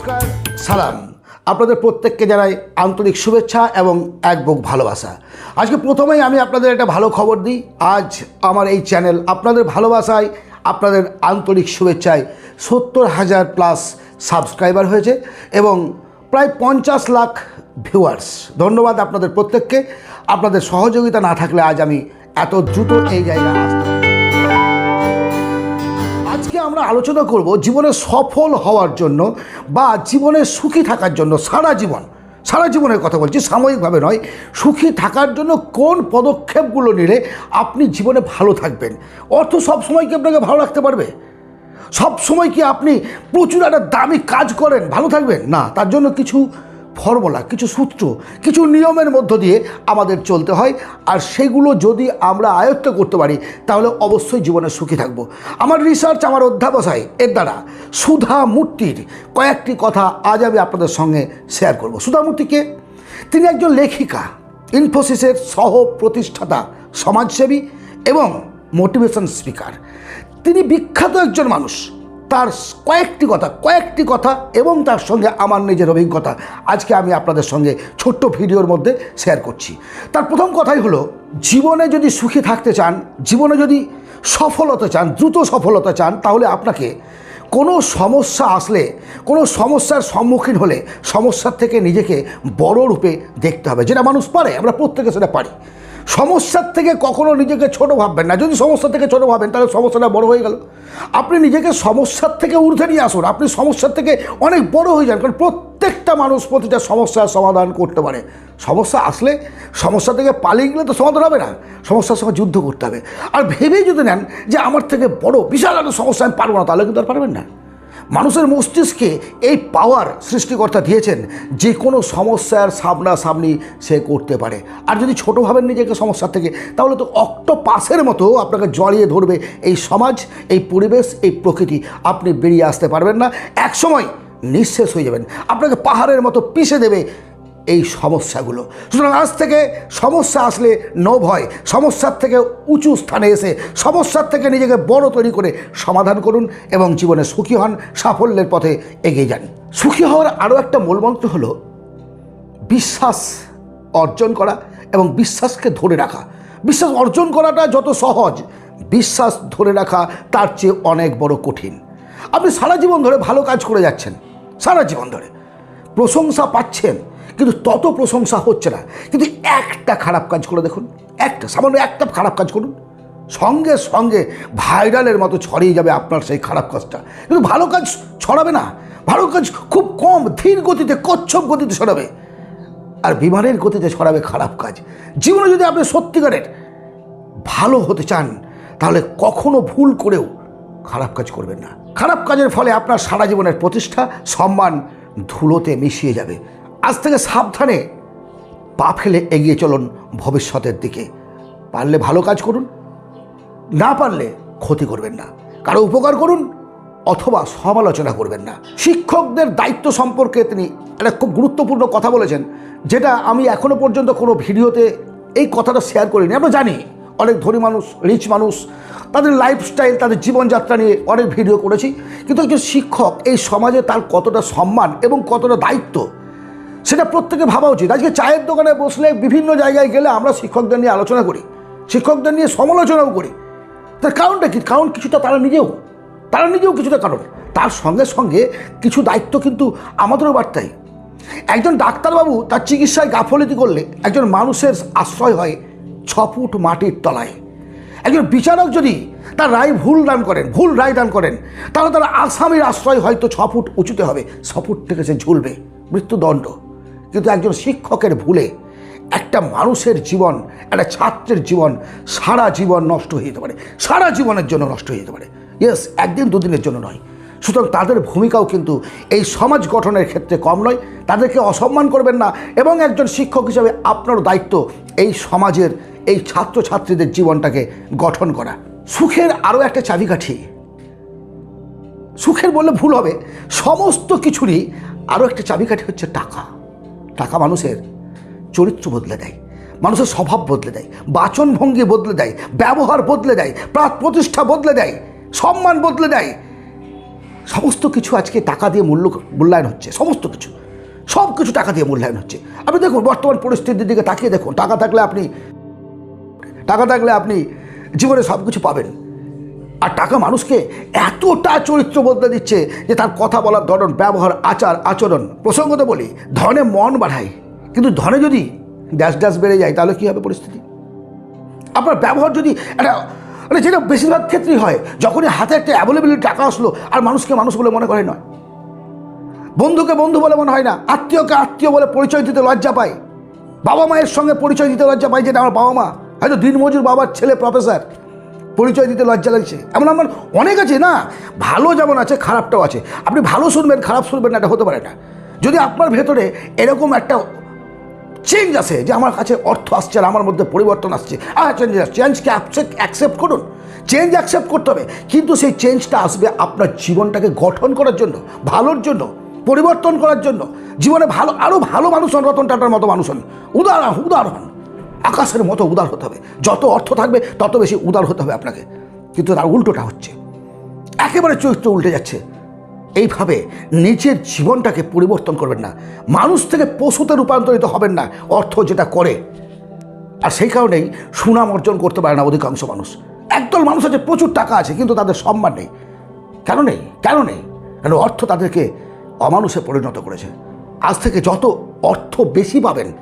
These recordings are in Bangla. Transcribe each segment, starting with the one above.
নমস্কার। সালাম। আপনাদের প্রত্যেককে জানাই আন্তরিক শুভেচ্ছা এবং এক বুক ভালোবাসা। আজকে প্রথমেই আমি আপনাদের একটা ভালো খবর দিই। আজ আমার এই চ্যানেল আপনাদের ভালোবাসায়, আপনাদের আন্তরিক শুভেচ্ছায় সত্তর হাজার প্লাস সাবস্ক্রাইবার হয়েছে এবং প্রায় পঞ্চাশ লাখ ভিউয়ার্স ধন্যবাদ আপনাদের প্রত্যেককে। আপনাদের সহযোগিতা না থাকলে আজ আমি এত দ্রুত এই জায়গায় আসতাম আমরা আলোচনা করব জীবনে সফল হওয়ার জন্য বা জীবনে সুখী থাকার জন্য সারা জীবন। সারা জীবনের কথা বলছি, সাময়িকভাবে নয়। সুখী থাকার জন্য কোন পদক্ষেপগুলো নিলে আপনি জীবনে ভালো থাকবেন? অর্থ সবসময় কি আপনাকে ভালো রাখতে পারবে? সব সময় কি আপনি প্রচুর একটা দামি কাজ করেন, ভালো থাকবেন? না, তার জন্য কিছু ফর্মুলা, কিছু সূত্র, কিছু নিয়মের মধ্য দিয়ে আমাদের চলতে হয়। আর সেগুলো যদি আমরা আয়ত্ত করতে পারি, তাহলে অবশ্যই জীবনে সুখী থাকব। আমার রিসার্চ আমার অধ্যাবসায় এর দ্বারা সুধা মূর্তির কয়েকটি কথা আজ আমি আপনাদের সঙ্গে শেয়ার করব। সুধা মূর্তিকে তিনি একজন লেখিকা, ইনফোসিসের সহ প্রতিষ্ঠাতা সমাজসেবী এবং মোটিভেশন স্পিকার তিনি বিখ্যাত একজন মানুষ। তার কয়েকটি কথা কয়েকটি কথা এবং তার সঙ্গে আমার নিজের অভিজ্ঞতা। আজকে আমি আপনাদের সঙ্গে ছোট্ট ভিডিওর মধ্যে শেয়ার করছি। তার প্রথম কথাই হলো, জীবনে যদি সুখী থাকতে চান, জীবনে যদি সফলতা চান, দ্রুত সফলতা চান, তাহলে আপনাকে কোনো সমস্যা আসলে, কোনো সমস্যার সম্মুখীন হলে সমস্যার থেকে নিজেকে বড় রূপে দেখতে হবে। যেটা মানুষ পারে, আমরা প্রত্যেকে সেটা পারি। সমস্যার থেকে কখনো নিজেকে ছোট ভাববেন না। যদি সমস্যা থেকে ছোট ভাবেন, তাহলে সমস্যাটা বড় হয়ে গেল। আপনি নিজেকে সমস্যার থেকে ঊর্ধ্বে নিয়ে আসুন। আপনি সমস্যার থেকে অনেক বড় হয়ে যান, কারণ প্রত্যেকটা মানুষ প্রতিটা সমস্যার সমাধান করতে পারে। সমস্যা আসলে সমস্যা থেকে পালিয়ে গেলে তো সমাধান হবে না। সমস্যার সঙ্গে যুদ্ধ করতে হবে। আর ভেবেই যদি নেন যে আমার থেকে বড়, বিশাল একটা সমস্যা আমি পারব না, তাহলে কিন্তু আর পারবেন না। মানুষের মস্তিষ্কে এই পাওয়ার সৃষ্টিকর্তা দিয়েছেন যে কোনো সমস্যার সামনাসামনি সে করতে পারে। আর যদি ছোটো ভাবেন নিজেকে সমস্যা থেকে, তাহলে তো অক্টোপাসের মতো আপনাকে জড়িয়ে ধরবে এই সমাজ, এই পরিবেশ, এই প্রকৃতি। আপনি বেরিয়ে আসতে পারবেন না। একসময় নিঃশেষ হয়ে যাবেন। আপনাকে পাহাড়ের মতো পিষে দেবে এই সমস্যাগুলো। সুতরাং আজ থেকে সমস্যা আসলে নো ভয় সমস্যার থেকে উঁচু স্থানে এসে সমস্যার থেকে নিজেকে বড় তৈরি করে সমাধান করুন এবং জীবনে সুখী হন, সাফল্যের পথে এগিয়ে যান। সুখী হওয়ার আরও একটা মূলমন্ত্র হলো বিশ্বাস অর্জন করা এবং বিশ্বাসকে ধরে রাখা। বিশ্বাস অর্জন করাটা যত সহজ, বিশ্বাস ধরে রাখা তার চেয়ে অনেক বড় কঠিন। আপনি সারা জীবন ধরে ভালো কাজ করে যাচ্ছেন, সারা জীবন ধরে। প্রশংসা পাচ্ছেন কিন্তু তত প্রশংসা হচ্ছে না। কিন্তু একটা খারাপ কাজ করে দেখুন, একটা, সামান্য একটা খারাপ কাজ করুন, সঙ্গে সঙ্গে ভাইরালের মতো ছড়িয়ে যাবে আপনার সেই খারাপ কাজটা। কিন্তু ভালো কাজ ছড়াবে না, ভালো কাজ খুব কম, ধীর গতিতে, কচ্ছপ গতিতে ছড়াবে। আর বিমানের গতিতে ছড়াবে খারাপ কাজ। জীবনে যদি আপনি সত্যিকারের ভালো হতে চান, তাহলে কখনো ভুল করেও খারাপ কাজ করবেন না। খারাপ কাজের ফলে আপনার সারা জীবনের প্রতিষ্ঠা, সম্মান ধুলোতে মিশিয়ে যাবে। আজ থেকে সাবধানে পা ফেলে এগিয়ে চলুন ভবিষ্যতের দিকে। পারলে ভালো কাজ করুন, না পারলে ক্ষতি করবেন না। কারও উপকার করুন অথবা সমালোচনা করবেন না। শিক্ষকদের দায়িত্ব সম্পর্কে তিনি একটা খুব গুরুত্বপূর্ণ কথা বলেছেন, যেটা আমি এখনও পর্যন্ত কোনো ভিডিওতে এই কথাটা শেয়ার করিনি। আমরা জানি অনেক ধনী মানুষ রিচ মানুষ, তাদের লাইফস্টাইল তাদের জীবনযাত্রা নিয়ে অনেক ভিডিও করেছি। কিন্তু একজন শিক্ষক এই সমাজে তার কতটা সম্মান এবং কতটা দায়িত্ব সেটা প্রত্যেকে ভাবা উচিত। আজকে চায়ের দোকানে বসলে বিভিন্ন জায়গায় গেলে আমরা শিক্ষকদের নিয়ে আলোচনা করি, শিক্ষকদের নিয়ে সমালোচনাও করি। তার কারণটা কি? কারণ কিছুটা তারা নিজেও তারা নিজেও কিছুটা কারণ। তার সঙ্গে সঙ্গে কিছু দায়িত্ব কিন্তু আমাদেরও বার্তাই একজন ডাক্তারবাবু তার চিকিৎসায় গাফলতি করলে একজন মানুষের আশ্রয় হয় ছ ফুট মাটির তলায়। একজন বিচারক যদি তার রায় ভুল দান করেন, ভুল রায় দান করেন, তাহলে তার আসামির আশ্রয় হয়তো ছ ফুট উঁচুতে হবে ছ ফুট থেকে সে ঝুলবে। মৃত্যুদণ্ড। কিন্তু একজন শিক্ষকের ভুলে একটা মানুষের জীবন, একটা ছাত্রের জীবন সারা জীবন নষ্ট হয়ে যেতে পারে। সারা জীবনের জন্য নষ্ট হয়ে যেতে পারে। ইয়েস একদিন দুদিনের জন্য নয়। সুতরাং তাদের ভূমিকাও কিন্তু এই সমাজ গঠনের ক্ষেত্রে কম নয়। তাদেরকে অসম্মান করবেন না এবং একজন শিক্ষক হিসেবে আপনারও দায়িত্ব এই সমাজের, এই ছাত্রছাত্রীদের জীবনটাকে গঠন করা। সুখের আরও একটা চাবিকাঠি। সুখের বললে ভুল হবে। সমস্ত কিছুরই আরও একটা চাবিকাঠি হচ্ছে টাকা। টাকা মানুষের চরিত্র বদলে দেয়, মানুষের স্বভাব বদলে দেয়, বাচনভঙ্গি বদলে দেয়, ব্যবহার বদলে দেয় প্রাত প্রতিষ্ঠা বদলে দেয়, সম্মান বদলে দেয়। সমস্ত কিছু আজকে টাকা দিয়ে মূল্য মূল্যায়ন হচ্ছে, সমস্ত কিছু। সব কিছু টাকা দিয়ে মূল্যায়ন হচ্ছে। আপনি দেখুন, বর্তমান পরিস্থিতির দিকে তাকিয়ে দেখুন। টাকা থাকলে আপনি, টাকা থাকলে আপনি জীবনে সব কিছু পাবেন। আর টাকা মানুষকে এতটা চরিত্র বদলে দিচ্ছে যে তার কথা বলার ধরন, ব্যবহার, আচার, আচরণ। প্রসঙ্গত বলি, ধনে মন বাড়ায়। কিন্তু ধনে যদি ড্যাশ ড্যাশ বেড়ে যায়, তাহলে কী হবে পরিস্থিতি? আপনার ব্যবহার যদি একটা মানে যেটা বেশিরভাগ ক্ষেত্রেই হয়, যখনই হাতে একটা অ্যাভেলেবিলিটি টাকা আসলো, আর মানুষকে মানুষ বলে মনে করে নয়। বন্ধুকে বন্ধু বলে মনে হয় না, আত্মীয়কে আত্মীয় বলে পরিচয় দিতে লজ্জা পায়। বাবা মায়ের সঙ্গে পরিচয় দিতে লজ্জা পায় যেটা আমার বাবা মা হয়তো দিনমজুর বাবার ছেলে প্রফেসর পরিচয় দিতে লজ্জা লাগছে। এমন আমার অনেক আছে না, ভালো যেমন আছে, খারাপটাও আছে। আপনি ভালো শুনবেন, খারাপ শুনবেন না, এটা হতে পারে না। যদি আপনার ভেতরে এরকম একটা চেঞ্জ আসে, যে আমার কাছে অর্থ আসছে আর আমার মধ্যে পরিবর্তন আসছে আর চেঞ্জ আসছে চেঞ্জকে অ্যাকসেপ্ট করুন। চেঞ্জ অ্যাকসেপ্ট করতে হবে। কিন্তু সেই চেঞ্জটা আসবে আপনার জীবনটাকে গঠন করার জন্য, ভালোর জন্য, পরিবর্তন করার জন্য। জীবনে ভালো আরও ভালো মানুষ হন, রতন টাটার মতো মানুষ হন। উদাহরণ হন আকাশের মতো উদার হতে হবে। যত অর্থ থাকবে, তত বেশি উদার হতে হবে আপনাকে। কিন্তু তার উল্টোটা হচ্ছে। একেবারে চরিত্র উল্টে যাচ্ছে। এইভাবে নিজের জীবনটাকে পরিবর্তন করবেন না। মানুষ থেকে পশুতে রূপান্তরিত হবেন না, অর্থ যেটা করে। আর সেই কারণেই সুনাম অর্জন করতে পারে না অধিকাংশ মানুষ। একদল মানুষ আছে প্রচুর টাকা আছে, কিন্তু তাদের সম্মান নেই। কেন নেই? কেন নেই? কেন অর্থ তাদেরকে অমানুষে পরিণত করেছে? আজ থেকে যত অর্থ বেশি পাবেন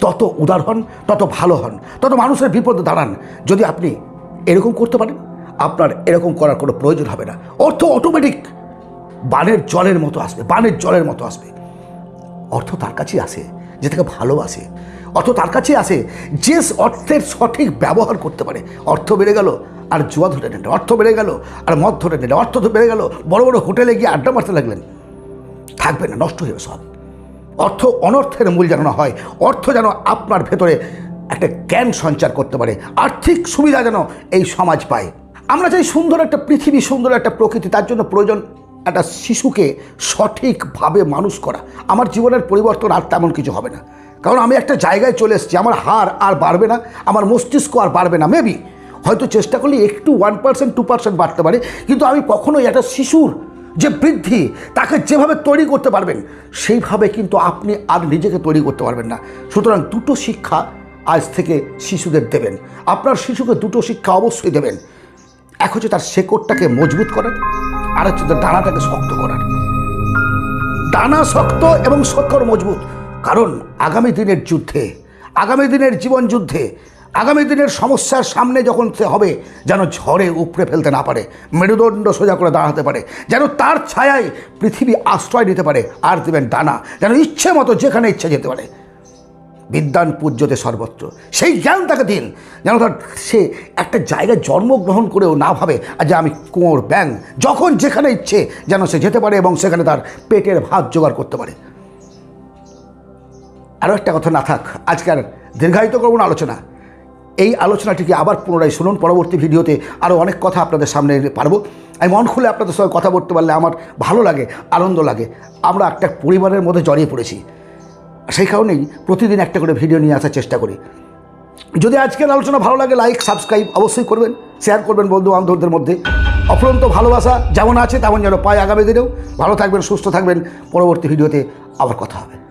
তত উদার হন, তত ভালো হন, তত মানুষের বিপদে দাঁড়ান। যদি আপনি এরকম করতে পারেন, আপনার এরকম করার কোনো প্রয়োজন হবে না। অর্থ অটোমেটিক বানের জলের মতো আসবে, বানের জলের মতো আসবে। অর্থ তার কাছেই আসে, যে তাকে ভালোবাসে। অর্থ তার কাছেই আসে, যে অর্থের সঠিক ব্যবহার করতে পারে। অর্থ বেড়ে গেল, আর জুয়া ধরে নেন। অর্থ বেড়ে গেল, আর মদ ধরে নেন। অর্থ বেড়ে গেল। বড় বড় হোটেলে গিয়ে আড্ডা মারতে লাগলেন। থাকবে না, নষ্ট হয়ে সব। অর্থ অনর্থের মূল যেন হয়, অর্থ যেন আপনার ভেতরে একটা জ্ঞান সঞ্চার করতে পারে, আর্থিক সুবিধা যেন এই সমাজ পায়। আমরা চাই সুন্দর একটা পৃথিবী, সুন্দর একটা প্রকৃতি, তার জন্য প্রয়োজন একটা শিশুকে সঠিকভাবে মানুষ করা। আমার জীবনের পরিবর্তন আর তেমন কিছু হবে না। কারণ আমি একটা জায়গায় চলে এসেছি, আমার হার আর বাড়বে না, আমার মস্তিষ্ক আর বাড়বে না মেবি হয়তো চেষ্টা করলে একটু ওয়ান পার্সেন্ট টু পার্সেন্ট বাড়তে পারে, কিন্তু আমি কখনোই একটা শিশুর যে বৃদ্ধি তাকে যেভাবে তৈরি করতে পারবেন, সেইভাবে কিন্তু আপনি আর নিজেকে তৈরি করতে পারবেন না। সুতরাং দুটো শিক্ষা আজ থেকে শিশুদের দেবেন। আপনার শিশুকে দুটো শিক্ষা অবশ্যই দেবেন। এক হচ্ছে তার শেকড়টাকে মজবুত করার, আর হচ্ছে তার ডানাটাকে শক্ত করার। ডানা শক্ত এবং শক্কর মজবুত। কারণ আগামী দিনের যুদ্ধে, আগামী দিনের জীবন যুদ্ধে আগামী দিনের সমস্যার সামনে যখন সে হবে, যেন ঝড়ে উপড়ে ফেলতে না পারে, মেরুদণ্ড সোজা করে দাঁড়াতে পারে, যেন তার ছায়ায় পৃথিবী আশ্রয় নিতে পারে, আর দেবেন ডানা, যেন ইচ্ছে মতো যেখানে ইচ্ছে যেতে পারে। বিদ্যান পূজ্যতে সর্বত্র। সেই জ্ঞান তাকে দিন, যেন তার সে একটা জায়গায় জন্মগ্রহণ করেও না ভাবে, যে আমি কুঁয়োর ব্যাং যখন যেখানে ইচ্ছে যেন সে যেতে পারে এবং সেখানে তার পেটের ভাত জোগাড় করতে পারে। আরও একটা কথা না থাক, আজকে আর দীর্ঘায়িত করব না, আলোচনা। এই আলোচনাটিকে আবার পুনরায় শুনুন। পরবর্তী ভিডিওতে আরও অনেক কথা আপনাদের সামনে পারব। আমি মন খুলে আপনাদের সঙ্গে কথা বলতে পারলে আমার ভালো লাগে, আনন্দ লাগে। আমরা একটা পরিবারের মধ্যে জড়িয়ে পড়েছি। সেই কারণেই প্রতিদিন একটা করে ভিডিও নিয়ে আসার চেষ্টা করি। যদি আজকের আলোচনা ভালো লাগে লাইক সাবস্ক্রাইব অবশ্যই করবেন শেয়ার করবেন বন্ধু বান্ধবদের মধ্যে। অফুরন্ত ভালোবাসা যেমন আছে, তেমন যেন পায় আগামী দিনেও। ভালো থাকবেন, সুস্থ থাকবেন। পরবর্তী ভিডিওতে আবার কথা হবে।